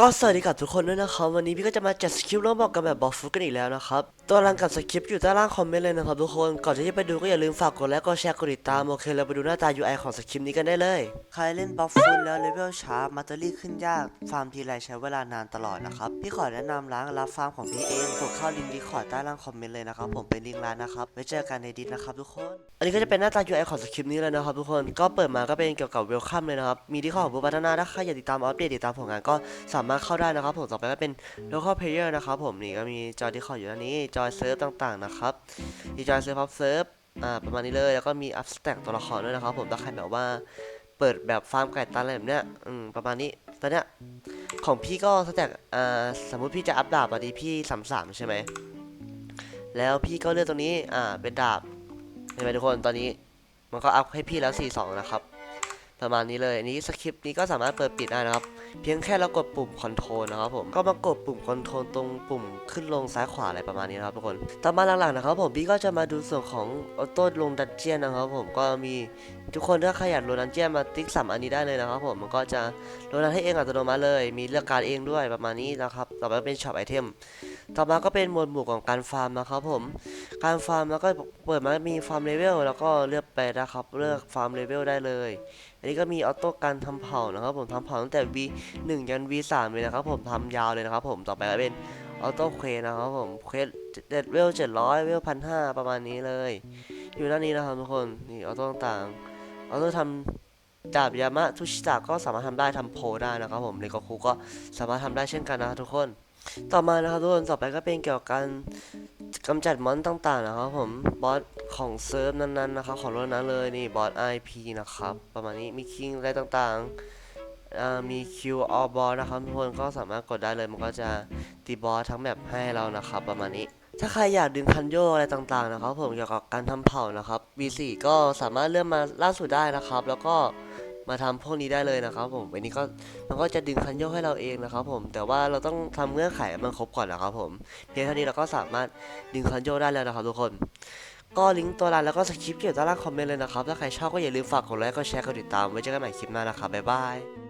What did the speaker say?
ก็สวัสดีกับทุกคนด้วยนะครับ วันนี้พี่ก็จะมาจัดสคริปต์ร่วบอกกันแบบบอฟฟุกกันอีกแล้วนะครับตัวรังกับสคริปต์อยู่ใต้ล่างคอมเมนต์เลยนะครับทุกคน ก่อนที่จะไปดูก็อย่าลืมฝากกดไลค์กดแชร์กดติดตาม โอเค เราไปดูหน้าตา UI ของสคริปต์นี้กันได้เลย ใครเล่นบัฟฟูนแล้วเลเวลช้ามาตอรี่ขึ้นยาก ฟาร์มทีไรใช้เวลานานตลอดนะครับ พี่ขอแนะนำร้านรับฟาร์มของพี่เองกดเข้าลิงก์ดีคอร์ดใต้ล่างคอมเมนต์เลยนะครับ ผมเป็นลิงก์ร้านนะครับ ไว้เจอกันในดิสนะครับทุกคน อันนี้ก็จะเป็นหน้าตา UI ของสคริปต์นี้เลยนะครับทุกคน ก็เปิดมาก็เป็นเกี่ยวกับเวลคัมเลยนะครับ มีที่ขอของบูพัฒนาถ้าใครอยากติดตามอัปเดตติดตามผลงานก็สามารถเข้าได้นะครับผมต่อไปก็เป็น local player นะครับผมนี่ก็มีจอที่ขออยู่ด้านนี้จอยเซิร์ฟต่างๆนะครับมีจอยเซิร์ฟพับเซิร์ฟอ่าประมาณนี้เลยแล้วก็มีอัพสแต็กตัวละครด้วยนะครับ ผมถ้าใครแบบว่าเปิดแบบฟาร์มไก่ตันอะไรแบบเนี้ยอืมประมาณนี้ตอนเนี้ยของพี่ก็สแต็กอ่าสมมุติพี่จะอัพดาบอะดีพี่สามสามใช่ไหมแล้วพี่ก็เลือกตรงนี้อ่าเป็นดาบเห็นไหมทุกคนตอนนี้มันก็อัพให้พี่แล้ว 4-2 นะครับ ประมาณนี้เลยอันนี้สคริปต์นี้ก็สามารถเปิดปิดได้นะครับ เพียงแค่เรากดปุ่มคอนโทรลนะครับผมก็มากดปุ่มคอนโทรลตรงปุ่มขึ้นลงซ้ายขวาอะไรประมาณนี้นะครับทุกคนต่อมาหลังๆนะครับผมพี่ก็จะมาดูส่วนของออโต้ลงดันเจียนนะครับผมก็มีทุกคนถ้าใครอยากลงดันเจียนมาติ๊กสามอันนี้ได้เลยนะครับผมมันก็จะลงดันให้เองอัตโนมัติเลย มีเลือกการเองด้วยประมาณนี้นะครับต่อไปเป็นช็อปไอเทม ต่อมาก็เป็นหมวดหมู่ของการฟาร์มนะครับผม การฟาร์มแล้วก็เปิดมามีฟาร์มเลเวลแล้วก็เลือกไปนะครับ เลือกฟาร์มเลเวลได้เลย อันนี้ก็มีออโต้การทำเผานะครับ ผมทำเผาตั้งแต่ V1 ยัน V3 เลยนะครับ ผมทำยาวเลยนะครับ ผมต่อไปก็เป็นออโต้เควนะครับผมเควสเด็ดเวล700เวลพันห้าประมาณนี้เลย อยู่ด้านนี้นะครับทุกคนนี่ออโต้ต่างออโต้ทำดาบยามะทุชิตะก็สามารถทำได้ทำโพลได้นะครับผมเลโกคูก็สามารถทำได้เช่นกันนะทุกคน ต่อมานะครับทุกคนต่อไปก็เป็นเกี่ยวกับการกำจัดมอนต่างๆนะครับผมบอสของเซิร์ฟนั้นๆนะครับของรถนั้นเลยนี่บอส IP นะครับประมาณนี้มีคิงอะไรต่างๆมี Q all boss นะครับทุกคนก็สามารถกดได้เลยมันก็จะตีบอสทั้งแบบให้เรานะครับประมาณนี้ถ้าใครอยากดึงคันโยอะไรต่างๆนะครับผมเกี่ยวกับการทำเผ่านะครับ V4 ก็สามารถเลื่อนมาล่าสุดได้นะครับ แล้วก็ มาทำพวกนี้ได้เลยนะครับผมอันนี้ก็มันก็จะดึงคันโยกให้เราเองนะครับผมแต่ว่าเราต้องทำเงื่อนไขมันครบก่อนนะครับผมเพียงเท่านี้เราก็สามารถดึงคันโยกได้แล้วนะครับทุกคนก็ลิงก์ตัวร้านแล้วก็สคริปต์เกี่ยวใต้ล่างคอมเมนต์เลยนะครับ ถ้าใครชอบก็อย่าลืมฝากกดไลค์ กดแชร์ กดติดตาม ไว้เจอกันใหม่คลิปหน้านะครับ บ๊ายบาย